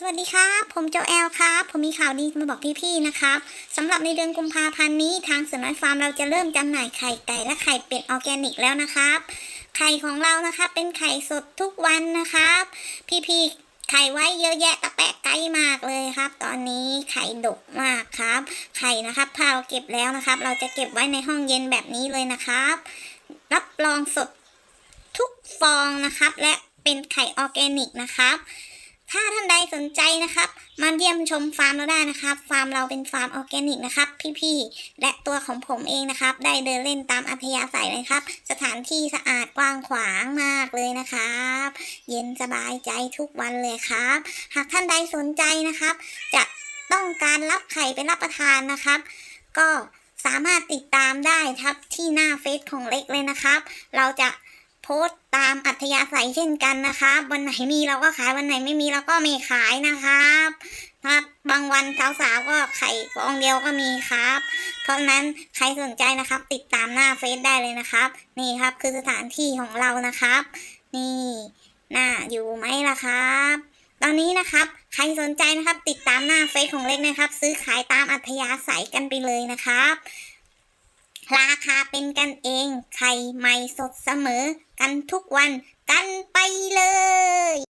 สวัสดีครับ ผมโจแอลครับ ผมมีข่าวดีมาบอกพี่ๆ นะครับสำหรับในเดือนกุมภาพันธ์นี้ทางสวนน้อยฟาร์มเราจะเริ่มจำหน่ายไข่ไก่และไข่เป็ดออร์แกนิกแล้วนะครับ ไข่ของเรานะครับเป็นไข่สดทุกวันนะครับ พี่ๆไข่ไว้เยอะแยะตะแปะไกลมากเลยครับ ตอนนี้ไข่ดกมากครับ ไข่นะครับถ้าเราเก็บแล้วนะครับ เราจะเก็บไว้ในห้องเย็นแบบนี้เลยนะครับ รับรองสดทุกฟองนะครับ และเป็นไข่ออร์แกนิกนะครับ ถ้าท่านใดสนใจนะครับ มาเยี่ยมชมฟาร์มเราได้นะครับ ฟาร์มเราเป็นฟาร์มออร์แกนิกนะครับ พี่ๆ และตัวของผมเองนะครับ ได้เดินเล่นตามอัธยาศัยเลยครับ สถานที่สะอาดกว้างขวางมากเลยนะครับ เย็นสบายใจทุกวันเลยครับ หากท่านใดสนใจนะครับ จะต้องการรับไข่ไปรับประทานนะครับ ก็สามารถติดตามได้ครับที่หน้าเฟซของเล็กเลยนะครับ เราจะ โพสต์ตามอัธยาศัยเช่นกันนะครับ วันไหนมีเราก็ขายวันไหนไม่มีเราก็ไม่ขายนะครับครับบางวันสาวๆก็ไข่ฟองเดียวก็มีครับ เพราะฉะนั้นใครสนใจนะครับ ติดตามหน้าเฟซได้เลยนะครับ นี่ครับคือสถานที่ของเรานะครับ นี่น่าอยู่ไหมล่ะครับ ตอนนี้นะครับใครสนใจนะครับติดตามหน้าเฟซของเล็กนะครับ ซื้อขายตามอัธยาศัยกันไปเลยนะครับ ราคาเป็นกันเอง ไข่ใหม่สดเสมอ กันทุกวัน กันไปเลย